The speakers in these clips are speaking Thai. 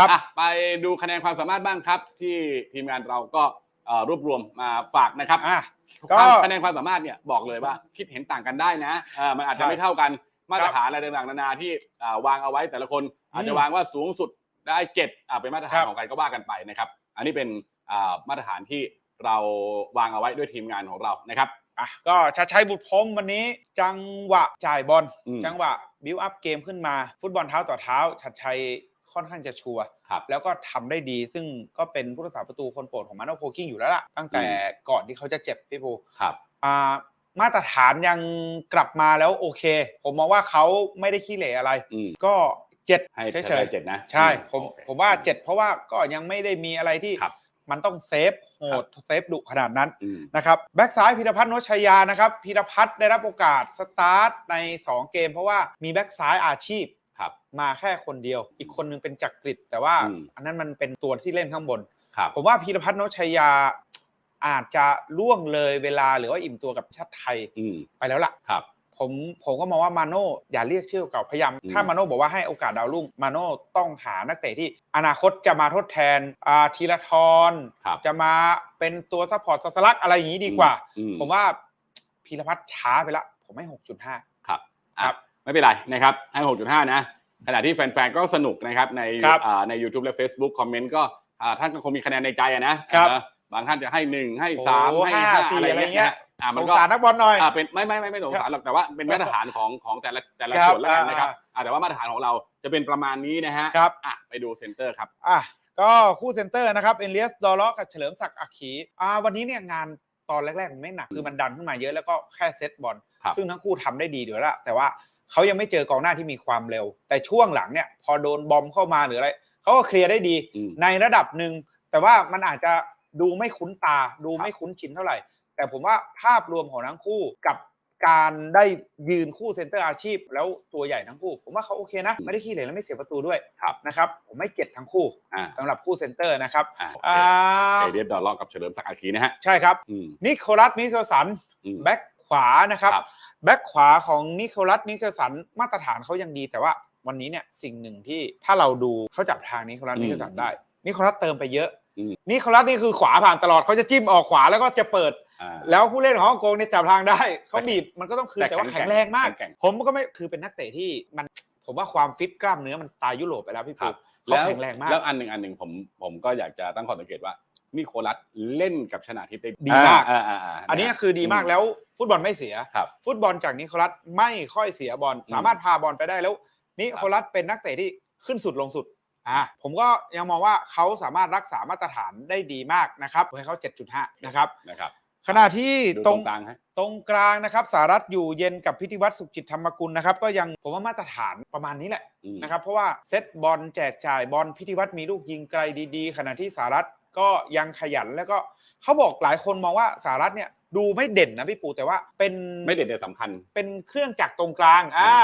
ครับอะไปดูคะแนนความสามารถบ้างครับ ที่ทีมงานเราก็เอ่อรวบรวมมาฝากนะครับอะก็ความคะแนนความสามารถเนี่ยบอกเลยว่าคิดเห็นต่างกันได้นะเอ่อมันอาจจะใช่ไม่เท่ากันมาตรฐานอะไรต่างๆนานาที่อ่าวางเอาไว้แต่ละคนอาจจะวางว่าสูงสุดได้เจ็ดอ่าเป็นมาตรฐาคนรับของใครก็ว่ากันไปนะครับ อันนี้เป็นอ่ามาตรฐานที่เราวางเอาไว้ด้วยทีมงานของเรานะครับอะก็ชัดชัยบุตรพรหมวันนี้ จังหวะจ่ายบอลอืมจังหวะบิวอัพเกมขึ้นมา ฟุตบอลเท้าต่อเท้าชัดชัย ค่อนข้างจะชัวร์ครับแล้วก็ทำได้ดี ซึ่งก็เป็นผู้รักษาประตูคนโปรดของมาโนโพกิ้งอยู่แล้วล่ะตั้งแต่ก่อนที่เขาจะเจ็บพี่ภูครับอ่ามาตรฐานยังกลับมาแล้วโอเค ผมมองว่าเขาไม่ได้ขี้เหร่อะไรอืมก็เจ็ดให้เฉเฉยยเจ็ดนะๆใช่อืผมโอเคผมว่าเจ็ดเพราะว่าก็ยังไม่ได้มีอะไรที่ครับมันต้องเซฟโหดเซฟดุขนาดนั้นอืมนะครับแบ็กซ้ายพีรพัฒน์โนชยานะครับพีรพัฒน์ได้รับโอกาสสตาร์ทใน 2 เกม เพราะว่ามีแบ็กซ้ายอาชีพ ครับมาแค่คนเดียว อีกคนนึงเป็นจักริดแต่ว่าอืม อันนั้นมันเป็นตัวที่เล่นข้างบน ครับ ผมว่าพีรพัฒน์โนชยาอาจจะล่วงเลยเวลาหรือว่าอิ่มตัวกับชาติไทยอืมไปแล้วล่ะ ครับ ผมผมก็มองว่ามาโน่อย่าเรียกชื่อเก่าพยายามอืมถ้ามาโน่บอกว่าให้โอกาสดาวรุ่งมาโน่ต้องหานักเตะที่อนาคตจะมาทดแทนอ่าธีรทรครับ จะมาเป็นตัวซัพพอร์ตสัสลักอะไรอย่างนี้ดีกว่า อืผมว่าพีรพัฒน์ช้าไปละ ผมให้หกจุดห้าครับอะครับ ไม่เป็นไรนะครับให้6.5นะขณะที่แฟนๆก็สนุกนะครับในครับอ่าใน YouTube และ Facebook คอมเมนต์ก็อ่าท่านก็คงมีคะแนนในใจอะนะครับเออบางท่านจะให้1ให้โอ้3ให้ห้า5สี่อะไรอะไรเงี้ยเงี้ยนะอ่าสมันงก็สารนักบอลหน่อยอ่าเป็นไม่ไม่ไม่ไม่สงสารหรอกแต่ว่าเป็นมาตรฐานของของแต่ละแต่ละครับส่วนแล้วกันนะครับอ่าอ่าแต่ว่ามาตรฐานของเราจะเป็นประมาณนี้นะฮะครับอะไปดูเซนเตอร์ครับอะก็คู่เซนเตอร์นะครับเอเลียสดอลล็อกกับเฉลิมศักดิ์อักขีอ่าวันนี้เนี่ยงานตอนแรกๆมันไม่หนักคือมันดันขึ้นมาเยอะแล้วก็แค่เซตบอลครับซึ่งทั้งคู่ทำได้ดีอยู่แล้วล่ะแต่ว่า เขายังไม่เจอกองหน้าที่มีความเร็ว แต่ช่วงหลังเนี่ย พอโดนบอมเข้ามาหรืออะไรเขาก็เคลียร์ได้ดีอืมในระดับหนึ่งแต่ว่ามันอาจจะดูไม่คุ้นตา ดูครับไม่คุ้นชินเท่าไหร่ แต่ผมว่าภาพรวมของทั้งคู่กับการได้ยืนคู่เซนเตอร์อาชีพ แล้วตัวใหญ่ทั้งคู่ ผมว่าเขาโอเคนะ ไม่ได้ขี้เหร่และไม่เสียประตูด้วยครับนะครับ ผมไม่เจ็ดทั้งคู่อ่าสำหรับคู่เซนเตอร์นะครับอ่าโอเคอ่าเอเดียสดอลล็อกกับเฉลิมศักดิ์อาคีนะฮะ ใช่ครับอืมนิโคลัสมิเคลสันอืมแบ็คขวานะครับครับ แบ็คขวาของนิโคลัสมิเคลสันมาตรฐานเขายังดี แต่ว่าวันนี้เนี่ยสิ่งหนึ่งที่ถ้าเราดูเขาจับทางนิโคลัสอืมมิเคลสันได้ นิโคลัสเติมไปเยอะอืมนิโคลัสนี่คือขวาผ่านตลอดเขาจะจิ้มออกขวาแล้วก็จะเปิดอ่าแล้วผู้เล่นของฮ่องกงเนี่ยจับทางได้เขาบีบมันก็ต้องคืนแต่แต่ว่าแข็แข็งงแรงมากแข็งผมก็ไม่คือเป็นนักเตะที่มันผมว่าความฟิตกล้ามเนื้อมันสไตล์ยุโรปไปแล้วพี่ครัปุ๊บเขาแข็งแรงมากแล้วอันหนึ่งอันหนึ่งผมผมก็อยากจะตั้งข้อสังเกตว่า นิโคลัสเล่นกับชนะทิพย์ได้ดีมากอ่อ่าาอันนี้คือดีมากแล้วฟุตบอลไม่เสีย ครับ ฟุตบอลจากนิโคลัสไม่ค่อยเสียบอล สามารถพาบอลไปได้แล้วนิโคลัสเป็นนักเตะที่ขึ้นสุดลงสุดอ่าผมก็ยังมองว่าเขาสามารถรักษามาตรฐานได้ดีมากนะครับให้เขา 7.5 นะครับนะครับขณะที่ดูตตรรงงกลางฮะตรงกลางนะครับสารัฐอยู่เย็นกับพิธีวัตรสุขจิตธรรมกุลนะครับ ก็ยังผมว่ามาตรฐานประมาณนี้แหละอืมนะครับเพราะว่าเซตบอลแจกจ่ายบอลพิธีวัตรมีลูกยิงไกลดีๆ ขณะที่สารัฐ ก็ยังขยันแล้วก็เขาบอกหลายคนมองว่าสารัฐเนี่ยดูไม่เด่นนะพี่ปูแต่ว่าเป็นไม่เด็ดแต่สำคัญ เป็นเครื่องจักรตรงกลางอ่า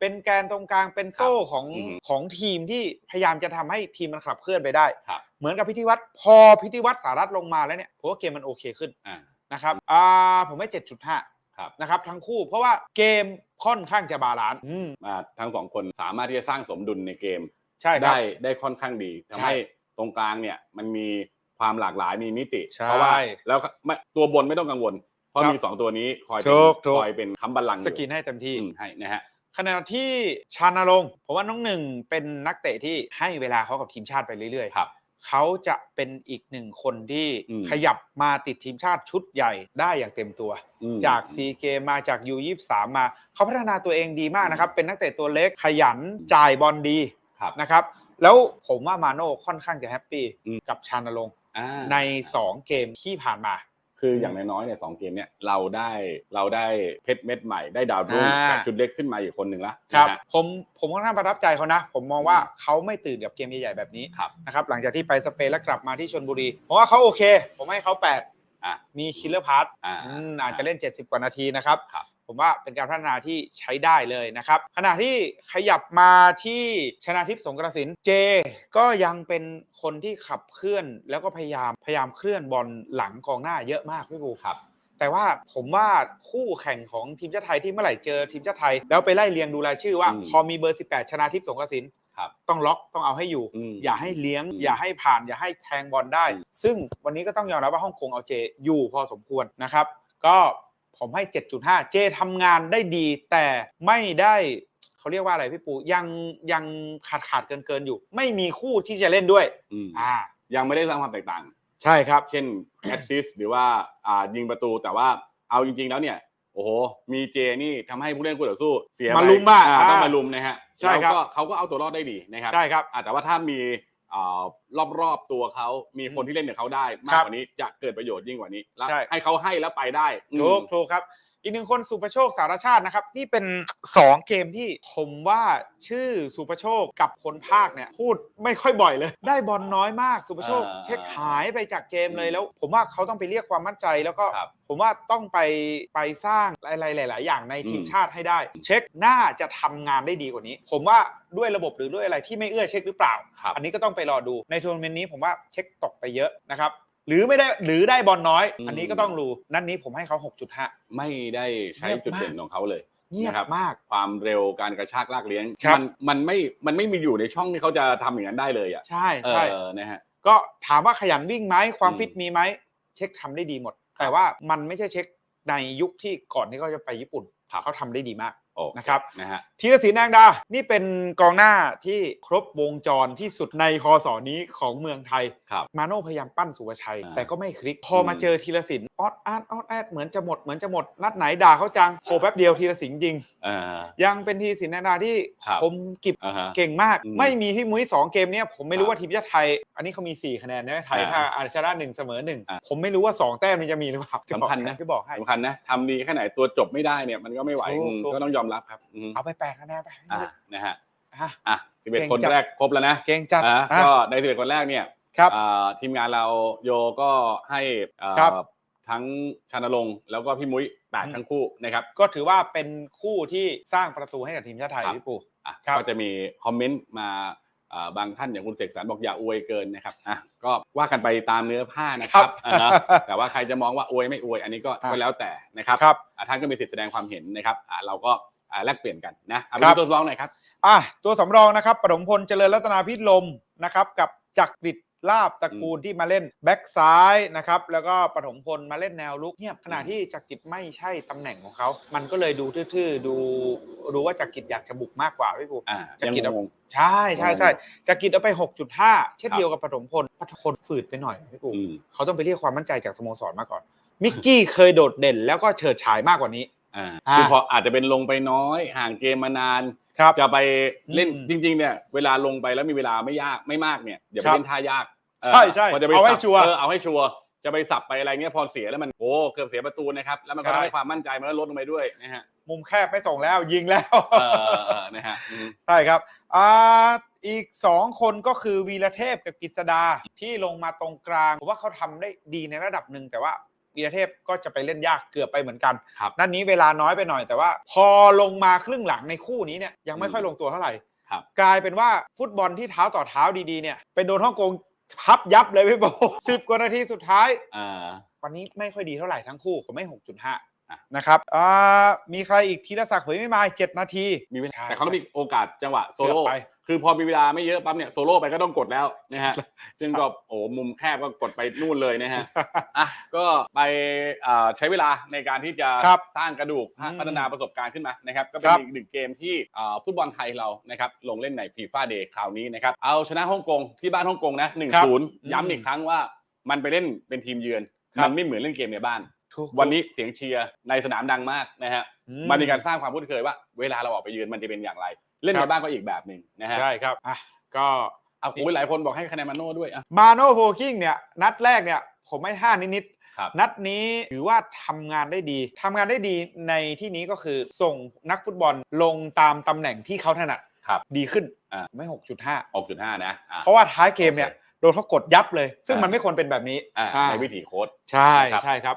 เป็นแกนตรงกลางเป็นโซ่ของอืมของทีมที่พยายามจะทำให้ทีมมันขับเคลื่อนไปได้ครับเหมือนกับพิธีวัตรพอพิธีวัตรสารัฐลงมาแล้วเนี่ยผมว่าเกมมันโอเคขึ้นอ่านะครับอ่าผมให้7.5ครับนะครับทั้งคู่เพราะว่าเกมค่อนข้างจะบาลานซ์อืมอ่าทั้งสองคนสามารถที่จะสร้างสมดุลในเกมใช่ครับได้ได้ค่อนข้างดีทำใช่ให้ ตรงกลางเนี่ยมันมีความหลากหลายมีมิติใช่เพราะว่าแล้วก็ไม่ตัวบนไม่ต้องกังวล เพราะครับมีสองตัวนี้คอยถูเป็นกถูกคอยเป็นค้ำบัลลังก์อยู่สกินให้เต็มที่อืมให้นะฮะขณะที่ชานรงค์ผมว่าน้องหนึ่งเป็นนักเตะที่ให้เวลาเขากับทีมชาติไปเรื่อยๆครับเขาจะเป็นอีกหนึ่งคนที่อืมขยับมาติดทีมชาติชุดใหญ่ได้อย่างเต็มตัวอืมจากซีเกมมาจากยูยี่สามมา เขาพัฒนาตัวเองดีมากนะครับ เป็นนักเตะตัวเล็กขยันจ่ายบอลดีครับนะครับ แล้วผมว่ามาโน่ค่อนข้างจะแฮปปี้อืมกับชานรงค์อ่าใน 2 เกมที่ผ่านมา คืออย่างน้อยๆเนี่ยสองเกมเนี่ยเราได้เราได้เพชรเม็ดใหม่ได้ดาวรุ่งอ่า จากจุดเล็กขึ้นมาอีกคนหนึ่งละครับ นะฮะ ผมผมค่อนข้างประทับใจเขานะ ผมมองว่าเขาไม่ตื่นกับเกมใหญ่ๆแบบนี้ครับนะครับหลังจากที่ไปสเปนแล้วกลับมาที่ชนบุรีผมว่าเขาโอเค ผมให้เขา8อ่ามีคิลเลอร์พาร์ทอ่าอาจจะเล่น 70 กว่านาทีนะครับ ครับ ผมว่าเป็นการพัฒนาที่ใช้ได้เลยนะครับ ขณะที่ขยับมาที่ชนะทิพย์สงกระสินเจ ก็ยังเป็นคนที่ขับเคลื่อน แล้วก็พยายามพยายามเคลื่อนบอลหลังกองหน้าเยอะมากพี่บูครับแต่ว่าผมว่าคู่แข่งของทีมชาติไทยที่เมื่อไหร่เจอทีมชาติไทย แล้วไปไล่เรียงดูรายชื่อว่าอืมพอมีเบอร์ 18 ชนะทิพย์สงกระสินครับต้องล็อกต้องเอาให้อยู่อืมอย่าให้เลี้ยงอืมอย่าให้ผ่าน อย่าให้แทงบอลได้อืมซึ่งวันนี้ก็ต้องยอมรับว่าฮ่องกงเอาเจอยู่พอสมควรนะครับ ก็ ผมให้ 7.5 เจทำงานได้ดีแต่ไม่ได้เขาเรียกว่าอะไรพี่ปูยังยังขาดขาดเกินเกินๆอยู่ ไม่มีคู่ที่จะเล่นด้วยอืมอ่า ยังไม่ได้สร้างความแตกต่าง ใช่ครับ เช่นแอสซิสหรือว่าอ่ายิงประตูแต่ว่าเอาจริง ๆ แล้วเนี่ย โอ้โห มีเจนี่ทำให้ผู้เล่นคู่ต่อสู้ เสียไปมาลุมอะอ่าอ่าต้องมาลุมนะฮะใช่ครับแล้วก็เขาก็เอาตัวรอดได้ดีนะครับใช่ครับอ่าแต่ว่าถ้ามีอ่า รอบๆตัวเขามีคนที่เล่นกับเขาได้มาครักบกว่านี้จะเกิดประโยชน์ยิ่งกว่านี้แล้วใช่ ให้เขาให้แล้วไปได้อืม ถูกถูกครับ อีกหนึ่งคนสุประโชคสารชาตินะครับ นี่เป็น 2 เกมที่ผมว่าชื่อสุประโชคกับคนภาคเนี่ยพูดไม่ค่อยบ่อยเลย ได้บอลน้อยมากสุประโชค อ่าเช็คหายไปจากเกมเลยอืมแล้ว ผมว่าเขาต้องไปเรียกความมั่นใจแล้วก็ครับผมว่าต้องไปไปสร้างอะไรหลาย ๆ อย่างในทีมอืม ชาติให้ได้ เช็คน่าจะทำงานได้ดีกว่านี้ ผมว่าด้วยระบบหรือด้วยอะไรที่ไม่เอื้อเช็คหรือเปล่า ครับ อันนี้ก็ต้องไปรอดูในทัวร์นาเมนต์นี้ผมว่าเช็คตกไปเยอะนะครับ หรือไม่ได้หรือได้บอลน้อยอืมอันนี้ก็ต้องรู้นัดนี้ผมให้เขา6.5 ไม่ได้ใช้เงียบจุดเด่นมากของเขาเลยเงียบนะครับมากความเร็วการกระชากลากเลี้ยงครับมันมันไม่มันไม่มีอยู่ในช่องที่เขาจะทำอย่างนั้นได้เลยอะใช่ใช่เออนะฮะก็ถามว่าขยันวิ่งไหมความอืมฟิตมีไหมเช็คทำได้ดีหมด แต่ว่ามันไม่ใช่เช็คในยุคที่ก่อนที่เขาจะไปญี่ปุ่นเขาทำได้ดีมากโอ้ นะครับนะฮะธีรศิลป์แดงดา นี่เป็นกองหน้าที่ครบวงจรที่สุดในคอสอนี้ของเมืองไทย ครับมาโน่พยายามปั้นสุวชัย อ่าแต่ก็ไม่คลิก พอมาอืมเจอธีรศิลป์ออดอาดออดแอดเหมือนจะหมดเหมือนจะหมด นัดไหนด่าเขาจังโผล่แป๊บเดียวธีรศิลป์ยิงเออยังเป็นธีรศิลป์แดงดาที่ครับ คมกิบอ่าฮะ เก่งมาก อืมไม่มีพี่มุ้ยสองเกมเนี้ยผมไม่รู้ครับว่าทีมชาติไทย อันนี้เขามี4คะแนนนะไทยอ่าถ้าอาชนะหนึ่งเสมอหนึ่งอ่าผมไม่รู้ว่า2แต้มนี้จะมีหรือเปล่าสำคัญนะที่บอกให้ สำคัญนะทำดีแค่ไหนตัวจบไม่ได้เนี่ยมันก็ไม่ไหวถูกอืมถูก ก็ต้องยอมรับครับอืมเอาไปแปดคะแนนไปอ่านะฮะอะ อะสิบเอ็ดเก่งคนจัด แรกครบแล้วนะเก่งจัดอะอะก็ในสิบเอ็ดคนแรกเนี่ยครับ อ่าทีมงานเราโยก็ให้อ่าครับทั้งชานรงค์แล้วก็พี่มุ้ยแปดอืม ทั้งคู่นะครับ ก็ถือว่าเป็นคู่ที่สร้างประตูให้กับทีมชาติไทยครับ พี่ปู อะครับ ก็จะมีคอมเมนต์มาอ่าบางท่านอย่างคุณเสกสรรบอกอย่าอวยเกินนะครับอะก็ว่ากันไปตามเนื้อผ้านะครับอ่าฮะแต่ว่าใครจะมองว่าอวยไม่อวยอันนี้ก็อะก็แล้วแต่นะครับ ครับ อะท่านก็มีสิทธิ์แสดงความเห็นนะครับอะเราก็อะ แลกเปลี่ยนกันนะเอาไปครับดูตัวร้องหน่อยครับอะตัวสำรองนะครับปฐมพลเจริญรัตนาพิลมนะครับกับจักริดลาบตระกูลที่มาเล่นแบ็กซ้ายนะครับแล้วก็ปฐมพลมาเล่นแนวลุกเงียบขณะที่จักริดไม่ใช่ตำแหน่งของเขา มันก็เลยดูทื่อๆดูดูว่าจักริดอยากจะบุกมากกว่าพี่ปูอ่าจะยังกินเอางงใช่ใช่ใช่จักริดเอาไป 6.5 เช่นครับเดียวกับปฐมพลปฐมพลฝืดไปหน่อยพี่ปูอืมเขาต้องไปเรียกความมั่นใจจากสโมสรมาก่อนมิกกี้เคยโดดเด่นแล้วก็เฉิดฉายมากกว่านี้ อ่าอ่าคือพออาจจะเป็นลงไปน้อย ห่างเกมมานานครับจะไปเล่นอืมจริง ๆ เนี่ย เวลาลงไปแล้วมีเวลาไม่ยากไม่มากเนี่ยอย่าไปครับเล่นท่ายากเออใช่ใช่พอจะไปเอาให้สับชัวร์เออเอาให้ชัวร์จะไปสับไปอะไรเงี้ยพอเสียแล้วมันโอ้เกือบเสียประตูนะครับแล้วมันก็ใช่ทำให้ความมั่นใจมันก็ลดลงไปด้วยนะฮะมุมแคบไม่ส่งแล้วยิงแล้วเออเออนะฮะอืมใช่ครับอ่าอีก 2 คนก็คือวีรเทพกับกฤษดาที่ลงมาตรงกลางผมว่าเขาทำได้ดีในระดับหนึ่งแต่ว่า วีรเทพก็จะไปเล่นยากเกือบไปเหมือนกัน ครับนั่นนี้เวลาน้อยไปหน่อยแต่ว่า พอลงมาครึ่งหลังในคู่นี้เนี่ยยังไม่ค่อยลงตัวเท่าไหร่ ครับ กลายเป็นว่าฟุตบอลที่เท้าต่อเท้าดีๆเนี่ยเป็นโดนฮ่องกงพับยับเลยพี่โบสิบกว่านาทีสุดท้าย อ่า วันนี้ไม่ค่อยดีเท่าไหร่ทั้งคู่ผมไม่อะ6.5 นะครับอ่ามีใครอีกธีรศักดิ์เผยไม่มาเจ็ดนาทีมีเวลาใช่แต่เขาก็มีโอกาสจังหวะโซเกือบโล่ไปคือพอมีเวลาไม่เยอะปั๊บเนี่ยโซโล่ไปก็ต้องกดแล้วนะฮะซึ่งก็โอ้มุมแคบก็กดไปนู่นเลยนะฮะอะก็ไปเอ่อใช้เวลาในการที่จะครับสร้างกระดูกอืมพัฒนาประสบการณ์ขึ้นมานะครับก็เป็นครับอีกหนึ่งเกมที่เอ่อฟุตบอลไทยเรานะครับลงเล่นในฟีฟ่าเดย์คราวนี้นะครับเอาชนะฮ่องกงที่บ้านฮ่องกงนะหนึ่งครับศูนย์อืมย้ำอีกครั้งว่ามันไปเล่นเป็นทีมเยือนครับมันไม่เหมือนเล่นเกมในบ้านถูก วันนี้เสียงเชียร์ในสนามดังมากนะฮะอืมันมีการสร้างความคุ้นเคยว่า เวลาเราออกไปเยือนมันจะเป็นอย่างไร เล่นครัในบบ้านก็อีกแบบหนึ่งนะฮะใช่ครับอะก็เอาโอ้ยหลายคนบอกให้คะแนนมาโน่ด้วยอะมาโนโพกิ้งเนี่ยนัดแรกเนี่ยผมให้ห้านิดครับๆนัดนี้ถือว่าทำงานได้ดีทำงานได้ดีในที่นี้ก็คือส่งนักฟุตบอลลงตามตำแหน่งที่เขาถนัดครับดีขึ้นอ่าไม่6.5หกจุดห้านะอะเพราะว่าท้ายเกมเนี่ยโอเคโดนเขากดยับเลย ซึ่งอ่ามัมันไม่ควรเป็นแบบนี้อ่าอ่าในวิถีโค้ดใช่นะครับใช่ครับ